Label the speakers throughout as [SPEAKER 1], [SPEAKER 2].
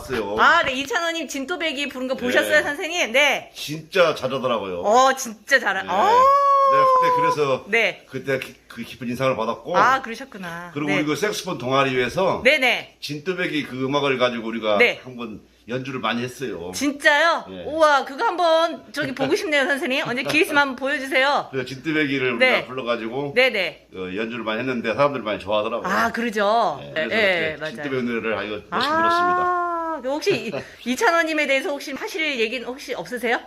[SPEAKER 1] 봤어요.
[SPEAKER 2] 아, 네, 이찬원님 진또배기 부른 거 보셨어요,
[SPEAKER 1] 네.
[SPEAKER 2] 선생님? 네.
[SPEAKER 1] 진짜 잘하더라고요.
[SPEAKER 2] 어, 진짜 잘하.
[SPEAKER 1] 네.
[SPEAKER 2] 어.
[SPEAKER 1] 내가 그때 그래서
[SPEAKER 2] 네.
[SPEAKER 1] 그때 기- 그 깊은 인상을 받았고
[SPEAKER 2] 아, 그러셨구나.
[SPEAKER 1] 그리고
[SPEAKER 2] 네.
[SPEAKER 1] 우리 그 색스폰 동아리에서
[SPEAKER 2] 네네.
[SPEAKER 1] 진뜨백이 그 음악을 가지고 우리가
[SPEAKER 2] 네.
[SPEAKER 1] 한번 연주를 많이 했어요.
[SPEAKER 2] 진짜요?
[SPEAKER 1] 예.
[SPEAKER 2] 우와, 그거 한번 저기 보고 싶네요, 선생님. 언제 기회 있으면 한번 보여주세요.
[SPEAKER 1] 그래서 진뜨백이를
[SPEAKER 2] 네.
[SPEAKER 1] 우리가 불러가지고
[SPEAKER 2] 네네.
[SPEAKER 1] 어, 연주를 많이 했는데 사람들이 많이 좋아하더라고요.
[SPEAKER 2] 아, 그러죠.
[SPEAKER 1] 네,
[SPEAKER 2] 예,
[SPEAKER 1] 그래서
[SPEAKER 2] 예,
[SPEAKER 1] 이렇게
[SPEAKER 2] 맞아요.
[SPEAKER 1] 진뜨백 노래를 아주 열심히 들었습니다.
[SPEAKER 2] 아, 혹시 이- 이찬원님에 대해서 혹시 하실 얘기는 혹시 없으세요?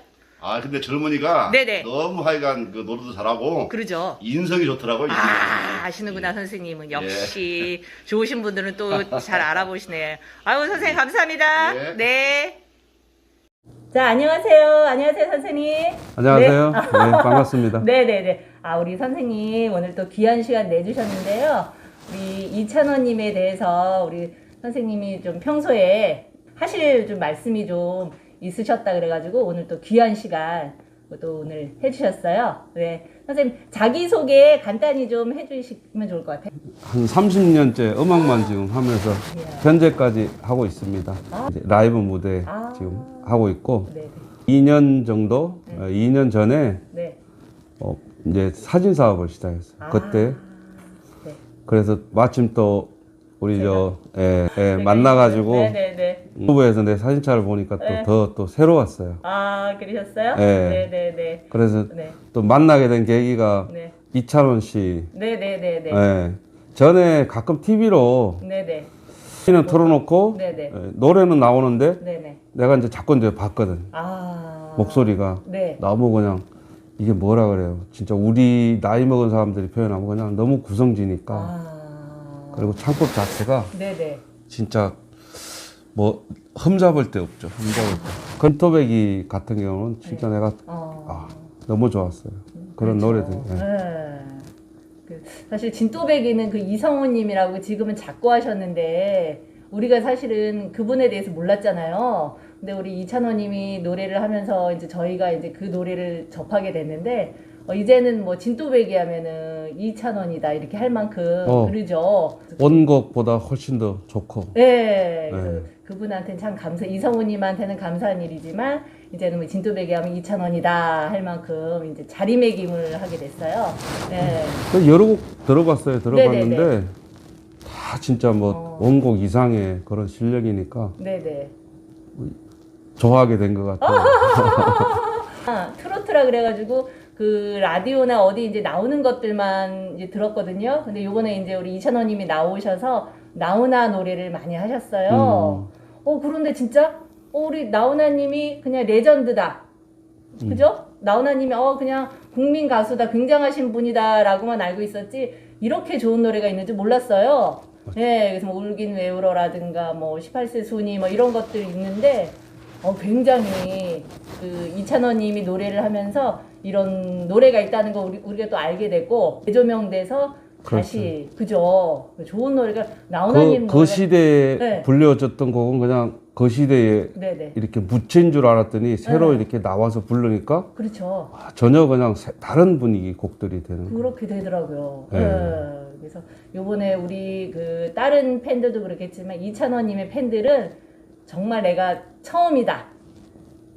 [SPEAKER 1] 아 근데 젊은이가
[SPEAKER 2] 네네.
[SPEAKER 1] 너무 하여간 그 노래도 잘하고
[SPEAKER 2] 그러죠.
[SPEAKER 1] 인성이 좋더라고요.
[SPEAKER 2] 아, 아시는구나, 선생님은. 역시 좋으신 분들은 또 잘 알아보시네. 아유, 선생님, 감사합니다.
[SPEAKER 1] 네.
[SPEAKER 2] 네. 자, 안녕하세요. 안녕하세요, 선생님.
[SPEAKER 3] 안녕하세요.
[SPEAKER 2] 네.
[SPEAKER 3] 네, 반갑습니다.
[SPEAKER 2] 네네네. 아, 우리 선생님 오늘 또 귀한 시간 내주셨는데요. 우리 이찬원님에 대해서 우리 선생님이 좀 평소에 하실 좀 말씀이 좀 있으셨다 그래가지고 오늘 또 귀한 시간 또 오늘 해주셨어요. 네. 선생님, 자기소개 간단히 좀 해주시면 좋을 것 같아요.
[SPEAKER 3] 한 30년째 음악만 지금 하면서
[SPEAKER 2] 예.
[SPEAKER 3] 현재까지 하고 있습니다.
[SPEAKER 2] 아.
[SPEAKER 3] 라이브 무대
[SPEAKER 2] 아.
[SPEAKER 3] 지금 하고 있고
[SPEAKER 2] 네.
[SPEAKER 3] 2년 정도, 어, 2년 전에
[SPEAKER 2] 네.
[SPEAKER 3] 어, 이제 사진 사업을 시작했어요.
[SPEAKER 2] 아.
[SPEAKER 3] 그때
[SPEAKER 2] 네.
[SPEAKER 3] 그래서 마침 또 우리 저 예, 예,
[SPEAKER 2] 네.
[SPEAKER 3] 만나가지고
[SPEAKER 2] 네네네.
[SPEAKER 3] 후보에서 내 사진차를 보니까
[SPEAKER 2] 네.
[SPEAKER 3] 또더또 새로웠어요.
[SPEAKER 2] 아, 그러셨어요?
[SPEAKER 3] 네.
[SPEAKER 2] 네네네.
[SPEAKER 3] 그래서
[SPEAKER 2] 네.
[SPEAKER 3] 또 만나게 된 계기가
[SPEAKER 2] 네.
[SPEAKER 3] 이찬원 씨.
[SPEAKER 2] 네네네네.
[SPEAKER 3] 예. 전에 가끔 TV로
[SPEAKER 2] 네네.
[SPEAKER 3] 는 틀어놓고
[SPEAKER 2] 네네.
[SPEAKER 3] 예, 노래는 나오는데
[SPEAKER 2] 네네.
[SPEAKER 3] 내가 이제 자꾸 이제 봤거든
[SPEAKER 2] 아.
[SPEAKER 3] 목소리가
[SPEAKER 2] 네.
[SPEAKER 3] 너무 그냥 이게 뭐라 그래요 진짜 우리 나이 먹은 사람들이 표현하면 그냥 너무 구성지니까
[SPEAKER 2] 아.
[SPEAKER 3] 그리고 창법 자체가
[SPEAKER 2] 네네.
[SPEAKER 3] 진짜 뭐 흠잡을 데 없죠 흠잡을 데 건토배기 같은 경우는 진짜 내가
[SPEAKER 2] 어.
[SPEAKER 3] 아 너무 좋았어요 그런
[SPEAKER 2] 그렇죠.
[SPEAKER 3] 노래들 예.
[SPEAKER 2] 네. 그 사실 진또배기는 그 이성호님이라고 지금은 작고 하셨는데 우리가 사실은 그분에 대해서 몰랐잖아요. 근데 우리 이찬호님이 노래를 하면서 이제 저희가 이제 그 노래를 접하게 됐는데 어, 이제는 뭐 진또배기 하면은 이찬원이다 이렇게 할 만큼
[SPEAKER 3] 어.
[SPEAKER 2] 그러죠.
[SPEAKER 3] 원곡보다 훨씬 더 좋고
[SPEAKER 2] 네, 그래서
[SPEAKER 3] 네.
[SPEAKER 2] 그분한테는 참 감사, 이성우님한테는 감사한 일이지만 이제는 뭐 진또배기 하면 2천 원이다 할 만큼 이제 자리매김을 하게 됐어요. 네,
[SPEAKER 3] 그 여러 곡 들어봤어요 들어봤는데
[SPEAKER 2] 네네네.
[SPEAKER 3] 다 진짜 뭐
[SPEAKER 2] 어.
[SPEAKER 3] 원곡 이상의 그런 실력이니까
[SPEAKER 2] 네, 네.
[SPEAKER 3] 좋아하게 된 것 같아요.
[SPEAKER 2] 아, 트로트라 그래가지고 그 라디오나 어디 이제 나오는 것들만 이제 들었거든요. 근데 요번에 이제 우리 이찬원님이 나오셔서 나훈아 노래를 많이 하셨어요. 어 그런데 진짜 어, 우리 나훈아님이 그냥 레전드다. 그죠? 나훈아님이 어 그냥 국민 가수다, 굉장하신 분이다라고만 알고 있었지 이렇게 좋은 노래가 있는 줄 몰랐어요. 네, 그래서 뭐 울긴 왜 울어라든가 뭐 18세 순위 뭐 이런 것들이 있는데 어 굉장히 그 이찬원님이 노래를 하면서 이런 노래가 있다는 거 우리 우리가 또 알게 됐고 재조명돼서 다시 그죠? 좋은 노래가 나훈아님
[SPEAKER 3] 그, 그 시대에
[SPEAKER 2] 네.
[SPEAKER 3] 불려졌던 곡은 그냥 그 시대에
[SPEAKER 2] 네네
[SPEAKER 3] 이렇게 묻힌 줄 알았더니 새로
[SPEAKER 2] 네.
[SPEAKER 3] 이렇게 나와서 부르니까
[SPEAKER 2] 그렇죠.
[SPEAKER 3] 아, 전혀 그냥 새- 다른 분위기 곡들이 되는.
[SPEAKER 2] 그렇게 되더라고요.
[SPEAKER 3] 네.
[SPEAKER 2] 예. 그래서 요번에 우리 그 다른 팬들도 그렇겠지만 이찬원님의 팬들은 정말 내가 처음이다.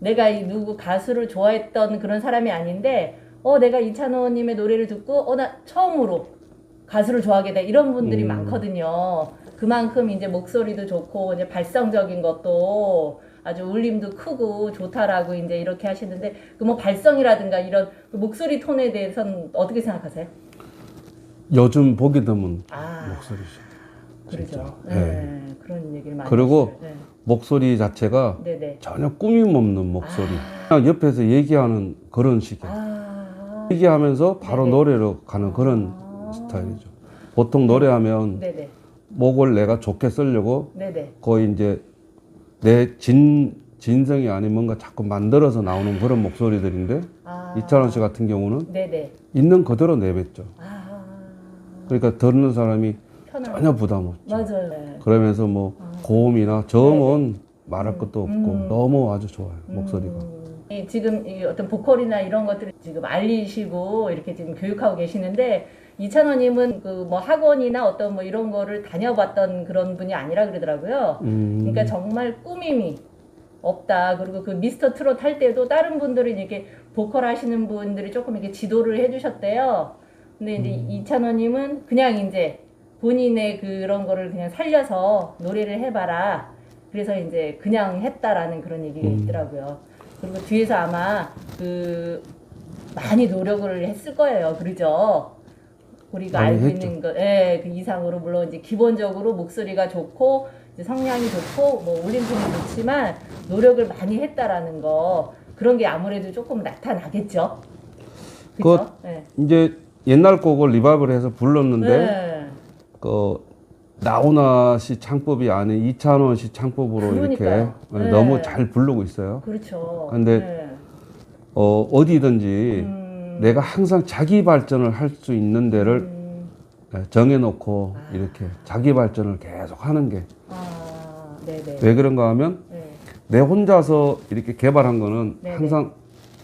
[SPEAKER 2] 내가 이 누구 가수를 좋아했던 그런 사람이 아닌데 어 내가 이찬원님의 노래를 듣고 어 나 처음으로 가수를 좋아하게 돼 이런 분들이
[SPEAKER 3] 음.
[SPEAKER 2] 많거든요. 그만큼 이제 목소리도 좋고 이제 발성적인 것도 아주 울림도 크고 좋다라고 이제 이렇게 하시는데 그 뭐 발성이라든가 이런 그 목소리 톤에 대해서는 어떻게 생각하세요?
[SPEAKER 3] 요즘 보기 드문
[SPEAKER 2] 아
[SPEAKER 3] 목소리죠. 진짜.
[SPEAKER 2] 네.
[SPEAKER 3] 네.
[SPEAKER 2] 그런 얘기를 많이
[SPEAKER 3] 그리고
[SPEAKER 2] 하시죠.
[SPEAKER 3] 목소리 자체가
[SPEAKER 2] 네. 네네.
[SPEAKER 3] 전혀 꾸밈 없는 목소리. 그냥 옆에서 얘기하는 그런 식이에요.
[SPEAKER 2] 아
[SPEAKER 3] 얘기하면서 바로
[SPEAKER 2] 네네.
[SPEAKER 3] 노래로 가는 그런
[SPEAKER 2] 아.
[SPEAKER 3] 스타일이죠. 보통 노래하면
[SPEAKER 2] 네네.
[SPEAKER 3] 목을 내가 좋게 쓰려고
[SPEAKER 2] 네네.
[SPEAKER 3] 거의 이제 내 진, 진성이 아닌 뭔가 자꾸 만들어서 나오는 그런 목소리들인데
[SPEAKER 2] 아
[SPEAKER 3] 이찬원 씨 같은 경우는
[SPEAKER 2] 네네.
[SPEAKER 3] 있는 그대로 내뱉죠.
[SPEAKER 2] 아
[SPEAKER 3] 그러니까 듣는 사람이
[SPEAKER 2] 편안.
[SPEAKER 3] 전혀 부담 없죠.
[SPEAKER 2] 맞아요. 네.
[SPEAKER 3] 그러면서 뭐 고음이나 저음은 말할 것도 없고
[SPEAKER 2] 음.
[SPEAKER 3] 너무 아주 좋아요 목소리가.
[SPEAKER 2] 음, 이 지금 이 어떤 보컬이나 이런 것들을 지금 알리시고 이렇게 지금 교육하고 계시는데 이찬원님은 그 뭐 학원이나 어떤 뭐 이런 거를 다녀봤던 그런 분이 아니라 그러더라고요.
[SPEAKER 3] 음.
[SPEAKER 2] 그러니까 정말 꾸밈이 없다. 그리고 그 미스터 트롯 할 때도 다른 분들은 이렇게 보컬 하시는 분들이 조금 이렇게 지도를 해주셨대요. 근데 이제
[SPEAKER 3] 음.
[SPEAKER 2] 이찬원님은 그냥 이제 본인의 그런 거를 그냥 살려서 노래를 해봐라. 그래서 이제 그냥 했다라는 그런 얘기가
[SPEAKER 3] 음.
[SPEAKER 2] 있더라고요. 그리고 뒤에서 아마 그 많이 노력을 했을 거예요. 그러죠? 우리가 알고
[SPEAKER 3] 했죠.
[SPEAKER 2] 있는 것, 예, 그 이상으로 물론 이제 기본적으로 목소리가 좋고 이제 성량이 좋고 뭐 울림통이 좋지만 노력을 많이 했다라는 거 그런 게 아무래도 조금 나타나겠죠. 그죠? 예.
[SPEAKER 3] 이제 옛날 곡을 리바이벌해서 불렀는데
[SPEAKER 2] 네.
[SPEAKER 3] 그 나훈아 씨 창법이 아닌 이찬원 씨 창법으로
[SPEAKER 2] 그러니까요.
[SPEAKER 3] 이렇게
[SPEAKER 2] 네.
[SPEAKER 3] 너무 잘 부르고 있어요.
[SPEAKER 2] 그렇죠.
[SPEAKER 3] 근데
[SPEAKER 2] 네.
[SPEAKER 3] 어, 어디든지
[SPEAKER 2] 음,
[SPEAKER 3] 내가 항상 자기 발전을 할 수 있는 데를
[SPEAKER 2] 음,
[SPEAKER 3] 정해놓고 이렇게 자기 발전을 계속 하는 게왜
[SPEAKER 2] 아, 네네.
[SPEAKER 3] 그런가 하면
[SPEAKER 2] 네.
[SPEAKER 3] 내 혼자서 이렇게 개발한 거는
[SPEAKER 2] 네네.
[SPEAKER 3] 항상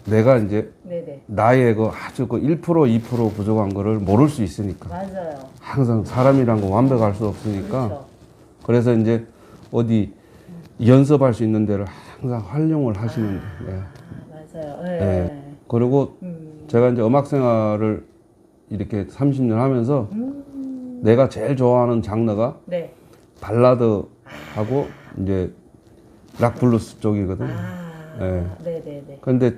[SPEAKER 3] 내가 이제
[SPEAKER 2] 네네.
[SPEAKER 3] 나의 그 아주 그 1% 2% 부족한 거를 모를 수 있으니까
[SPEAKER 2] 맞아요.
[SPEAKER 3] 항상 사람이란 건 완벽할 수 없으니까
[SPEAKER 2] 그렇죠.
[SPEAKER 3] 그래서 이제 어디 연습할 수 있는 데를 항상 활용을 하시는 예.
[SPEAKER 2] 맞아요. 네.
[SPEAKER 3] 네. 그리고
[SPEAKER 2] 음,
[SPEAKER 3] 제가 이제 음악 생활을 이렇게 30년 하면서
[SPEAKER 2] 음,
[SPEAKER 3] 내가 제일 좋아하는 장르가
[SPEAKER 2] 네.
[SPEAKER 3] 발라드하고 이제 락 블루스 쪽이거든.
[SPEAKER 2] 아,
[SPEAKER 3] 네.
[SPEAKER 2] 네네네.
[SPEAKER 3] 그런데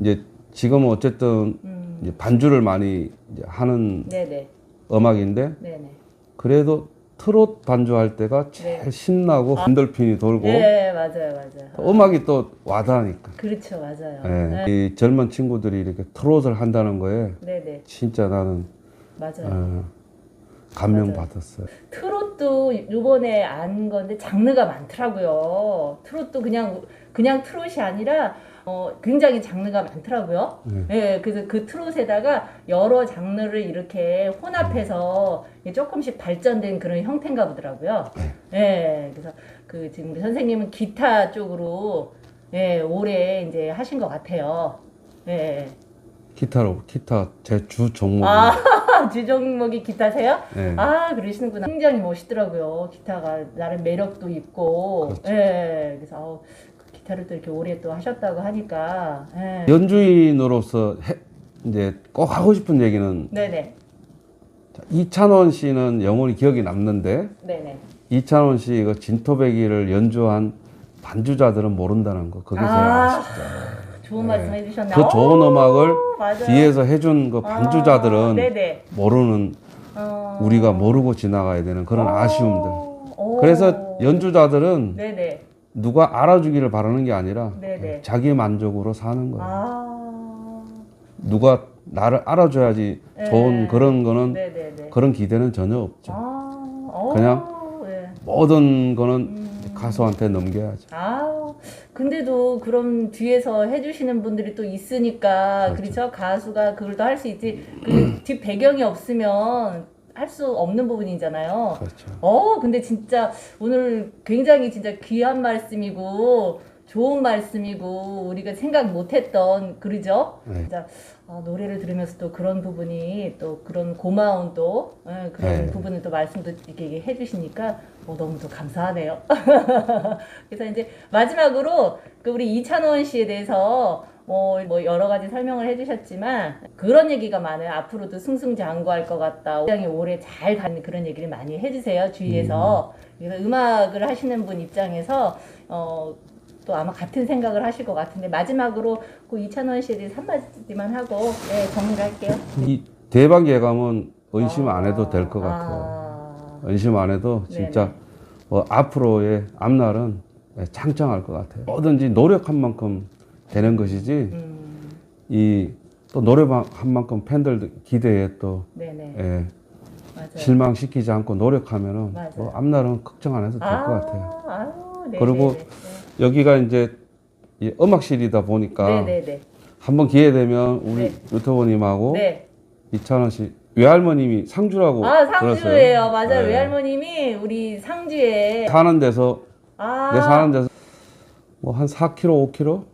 [SPEAKER 3] 이제 지금은 어쨌든
[SPEAKER 2] 음,
[SPEAKER 3] 이제 반주를 많이 이제 하는
[SPEAKER 2] 네네.
[SPEAKER 3] 음악인데
[SPEAKER 2] 네네.
[SPEAKER 3] 그래도 트롯 반주할 때가 제일 신나고 흔들핀이 돌고
[SPEAKER 2] 네, 맞아요, 맞아요.
[SPEAKER 3] 음악이 또 와닿으니까.
[SPEAKER 2] 그렇죠, 맞아요.
[SPEAKER 3] 예.
[SPEAKER 2] 네.
[SPEAKER 3] 이 젊은 친구들이 이렇게 트롯을 한다는 거에
[SPEAKER 2] 네네,
[SPEAKER 3] 진짜 나는
[SPEAKER 2] 맞아요.
[SPEAKER 3] 어, 감명
[SPEAKER 2] 맞아요.
[SPEAKER 3] 받았어요.
[SPEAKER 2] 트롯도 이번에 안 건데 장르가 많더라고요. 트롯도 그냥 그냥 트롯이 아니라 어, 굉장히 장르가 많더라고요.
[SPEAKER 3] 네.
[SPEAKER 2] 예, 그래서 그 트롯에다가 여러 장르를 이렇게 혼합해서 조금씩 발전된 그런 형태인가 보더라고요. 예, 그래서 그 지금 우리 선생님은 기타 쪽으로 예, 오래 이제 하신 것 같아요. 예.
[SPEAKER 3] 기타로 기타 제 주 종목이
[SPEAKER 2] 아, 주 종목이 기타세요?
[SPEAKER 3] 예.
[SPEAKER 2] 아, 그러시는구나. 굉장히 멋있더라고요. 기타가 나름 매력도 있고.
[SPEAKER 3] 그렇죠.
[SPEAKER 2] 예. 그래서 기타를 또 이렇게 오래 또 하셨다고 하니까. 예.
[SPEAKER 3] 연주인으로서 해- 이제 꼭 하고 싶은 얘기는
[SPEAKER 2] 네네.
[SPEAKER 3] 자, 이찬원 씨는 영원히 기억이 남는데
[SPEAKER 2] 네네.
[SPEAKER 3] 이찬원 씨그 진토배기를 연주한 반주자들은 모른다는 거 그게 제일
[SPEAKER 2] 아,
[SPEAKER 3] 아 쉽죠.
[SPEAKER 2] 좋은 말씀 해주셨네요.
[SPEAKER 3] 그 좋은
[SPEAKER 2] 어,
[SPEAKER 3] 음악을
[SPEAKER 2] 맞아요.
[SPEAKER 3] 뒤에서 해준 그
[SPEAKER 2] 아,
[SPEAKER 3] 반주자들은
[SPEAKER 2] 네네.
[SPEAKER 3] 모르는
[SPEAKER 2] 어,
[SPEAKER 3] 우리가 모르고 지나가야 되는 그런
[SPEAKER 2] 어,
[SPEAKER 3] 아쉬움들.
[SPEAKER 2] 어.
[SPEAKER 3] 그래서 연주자들은
[SPEAKER 2] 네네.
[SPEAKER 3] 누가 알아주기를 바라는 게 아니라
[SPEAKER 2] 네네.
[SPEAKER 3] 자기 만족으로 사는 거예요.
[SPEAKER 2] 아.
[SPEAKER 3] 누가 나를 알아줘야지
[SPEAKER 2] 네.
[SPEAKER 3] 좋은 그런 거는
[SPEAKER 2] 네네네.
[SPEAKER 3] 그런 기대는 전혀 없죠.
[SPEAKER 2] 아, 어,
[SPEAKER 3] 그냥
[SPEAKER 2] 네.
[SPEAKER 3] 모든 거는
[SPEAKER 2] 음.
[SPEAKER 3] 가수한테 넘겨야죠.
[SPEAKER 2] 아, 근데도 그럼 뒤에서 해주시는 분들이 또 있으니까 그렇죠,
[SPEAKER 3] 그렇죠.
[SPEAKER 2] 가수가 그걸 또 할 수 있지 그 뒷 배경이 없으면 할 수 없는 부분이잖아요.
[SPEAKER 3] 그렇죠.
[SPEAKER 2] 어, 근데 진짜 오늘 굉장히 진짜 귀한 말씀이고 좋은 말씀이고 우리가 생각 못했던 그러죠.
[SPEAKER 3] 네.
[SPEAKER 2] 진짜 아, 노래를 들으면서 또 그런 부분이 또 그런 고마운 또 예, 그런
[SPEAKER 3] 네.
[SPEAKER 2] 부분을 또 말씀도 이렇게 해주시니까 어, 너무 또 감사하네요. 그래서 이제 마지막으로 그 우리 이찬원 씨에 대해서 뭐, 뭐 여러 가지 설명을 해주셨지만 그런 얘기가 많아요. 앞으로도 승승장구할 것 같다. 굉장히 오래 잘 가는 그런 얘기를 많이 해주세요. 주위에서. 그래서 음악을 하시는 분 입장에서 어, 또 아마 같은 생각을 하실 것 같은데 마지막으로 그 이찬원 씨에 한마디만 하고 네, 정리할게요.
[SPEAKER 3] 이 대박 예감은 의심 안 해도 될 것 같아요.
[SPEAKER 2] 아,
[SPEAKER 3] 의심 안 해도 진짜. 뭐 앞으로의 앞날은 창창할 것 같아요. 뭐든지 노력한 만큼 되는 것이지
[SPEAKER 2] 음,
[SPEAKER 3] 이또 노력한 만큼 팬들 기대에 또. 예. 실망시키지 않고 노력하면은
[SPEAKER 2] 맞아요.
[SPEAKER 3] 뭐 앞날은 걱정 안 해도 될것 같아요.
[SPEAKER 2] 아유, 네네네.
[SPEAKER 3] 그리고 여기가 이제 이 음악실이다 보니까. 한번 기회 되면 우리
[SPEAKER 2] 네.
[SPEAKER 3] 유튜버님하고
[SPEAKER 2] 네.
[SPEAKER 3] 이찬원 씨 외할머님이 상주라고
[SPEAKER 2] 아. 상주예요. 맞아요.
[SPEAKER 3] 네.
[SPEAKER 2] 외할머님이 우리 상주에
[SPEAKER 3] 사는 데서
[SPEAKER 2] 아
[SPEAKER 3] 내 사는 데서 뭐 한 4km, 5km?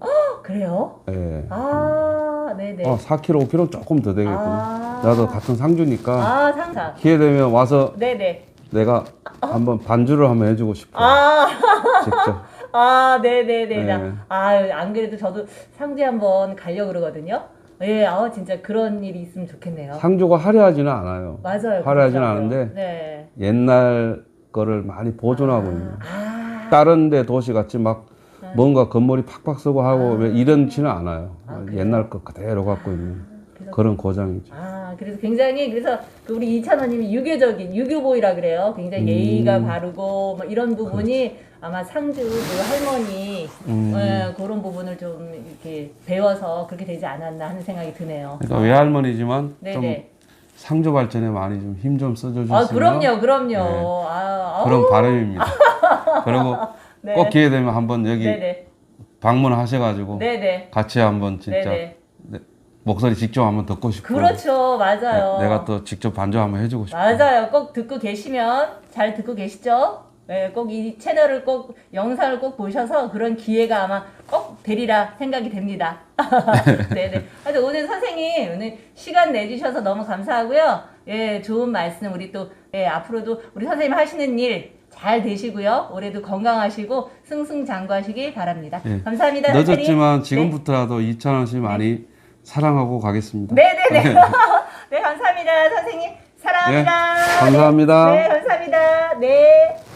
[SPEAKER 2] 그래요?
[SPEAKER 3] 예.
[SPEAKER 2] 아 네네.
[SPEAKER 3] 어, 4km, 5km 조금 더 되겠군요.
[SPEAKER 2] 아
[SPEAKER 3] 나도 같은 상주니까
[SPEAKER 2] 아, 상사.
[SPEAKER 3] 기회 되면 와서
[SPEAKER 2] 네네.
[SPEAKER 3] 내가 한번 반주를 한번 해주고 싶어.
[SPEAKER 2] 아,
[SPEAKER 3] 직접.
[SPEAKER 2] 아, 네네네.
[SPEAKER 3] 네.
[SPEAKER 2] 아, 안 그래도 저도 상주 한번 가려고 그러거든요. 예, 아, 진짜 그런 일이 있으면 좋겠네요.
[SPEAKER 3] 상주가 화려하지는 않아요.
[SPEAKER 2] 맞아요.
[SPEAKER 3] 화려하진
[SPEAKER 2] 그렇더라고요.
[SPEAKER 3] 않은데
[SPEAKER 2] 네.
[SPEAKER 3] 옛날 거를 많이 보존하고 있는.
[SPEAKER 2] 아,
[SPEAKER 3] 다른 데 도시 같이 막 뭔가 건물이 팍팍 쓰고 하고 왜 이런지는 않아요.
[SPEAKER 2] 아?
[SPEAKER 3] 옛날 거 그대로 갖고 있는
[SPEAKER 2] 그래서
[SPEAKER 3] 그런 고장이죠.
[SPEAKER 2] 아, 그래서 굉장히 그래서 그 우리 이찬원님이 유교적인 유교보이라 그래요. 굉장히
[SPEAKER 3] 음.
[SPEAKER 2] 예의가 바르고 뭐 이런 부분이 아마 상주 그 할머니
[SPEAKER 3] 음.
[SPEAKER 2] 예, 그런 부분을 좀 이렇게 배워서 그렇게 되지 않았나 하는 생각이 드네요.
[SPEAKER 3] 그러니까 외할머니지만 좀
[SPEAKER 2] 네네.
[SPEAKER 3] 상조 발전에 많이 좀 힘 좀 써주셨으면
[SPEAKER 2] 아, 그럼요, 그럼요.
[SPEAKER 3] 네.
[SPEAKER 2] 아,
[SPEAKER 3] 그런 바람입니다. 그리고
[SPEAKER 2] 네.
[SPEAKER 3] 꼭 기회 되면 한번 여기
[SPEAKER 2] 네네,
[SPEAKER 3] 방문하셔가지고
[SPEAKER 2] 네네,
[SPEAKER 3] 같이 한번 진짜
[SPEAKER 2] 네네.
[SPEAKER 3] 네, 목소리 직접 한번 듣고 싶고
[SPEAKER 2] 그렇죠, 맞아요.
[SPEAKER 3] 네, 내가 또 직접 반주 한번 해주고 싶고
[SPEAKER 2] 맞아요. 꼭 듣고 계시면 잘 듣고 계시죠? 네, 꼭 이 채널을 꼭 영상을 꼭 보셔서 그런 기회가 아마 꼭 되리라 생각이 됩니다. 네네. 하여튼 오늘 선생님 오늘 시간 내주셔서 너무 감사하고요. 예, 좋은 말씀 우리 또 예, 앞으로도 우리 선생님 하시는 일 잘 되시고요. 올해도 건강하시고 승승장구하시길 바랍니다.
[SPEAKER 3] 예.
[SPEAKER 2] 감사합니다.
[SPEAKER 3] 늦었지만 지금부터라도 이찬원 씨 많이 사랑하고 가겠습니다.
[SPEAKER 2] 네네네. 네, 감사합니다. 선생님 사랑합니다.
[SPEAKER 3] 예, 감사합니다.
[SPEAKER 2] 네, 감사합니다. 네.